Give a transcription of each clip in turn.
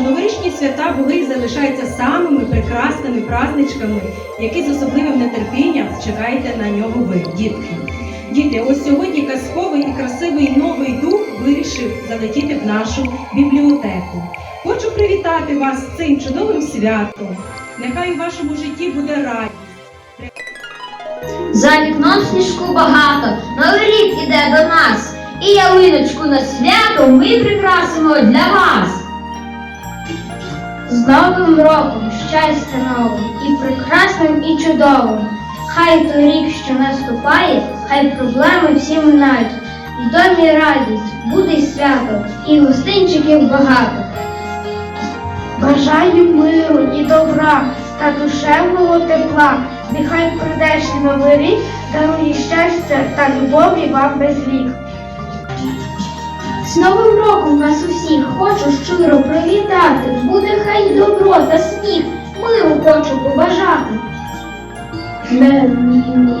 Новорічні свята були і залишаються самими прекрасними праздничками, які з особливим нетерпінням чекаєте на нього ви, дітки. Діти, ось сьогодні казковий і красивий новий дух вирішив залетіти в нашу бібліотеку. Хочу привітати вас з цим чудовим святом. Нехай у вашому житті буде радість. За вікном сніжку багато, новий рік іде до нас. І ялиночку на свято ми прикрасимо для вас. З Новим роком, щастя новим, і прекрасним, і чудовим. Хай той рік, що наступає, хай проблеми всі минають. В домі радість, буде свято, і гостинчиків багато. Бажаю миру і добра та душевного тепла. Нехай прийдешній новий рік дарує щастя та любові вам без вік. З Новим роком вас усіх хочу щиро привітати. Та сміх, миру хочу побажати. Не,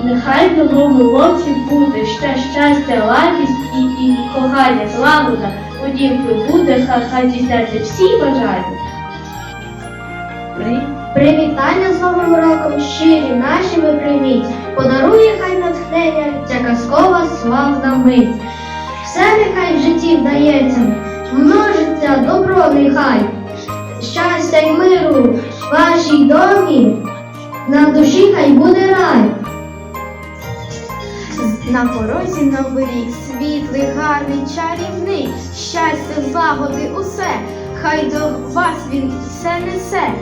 нехай в новому році буде ще щастя, радість і, і кохання, злагода. Подівки буде, хай, дітей всі бажають. Привітання з Новим роком щирі наші ви прийміть. Подарує хай натхнення ця казкова славна мить. Все нехай в житті вдається, множиться добро нехай. Щастя й миру в вашій домі, на душі хай буде рай. На порозі новий рік, світлий, гарний, чарівний, щастя, злагоди, усе, хай до вас він все несе.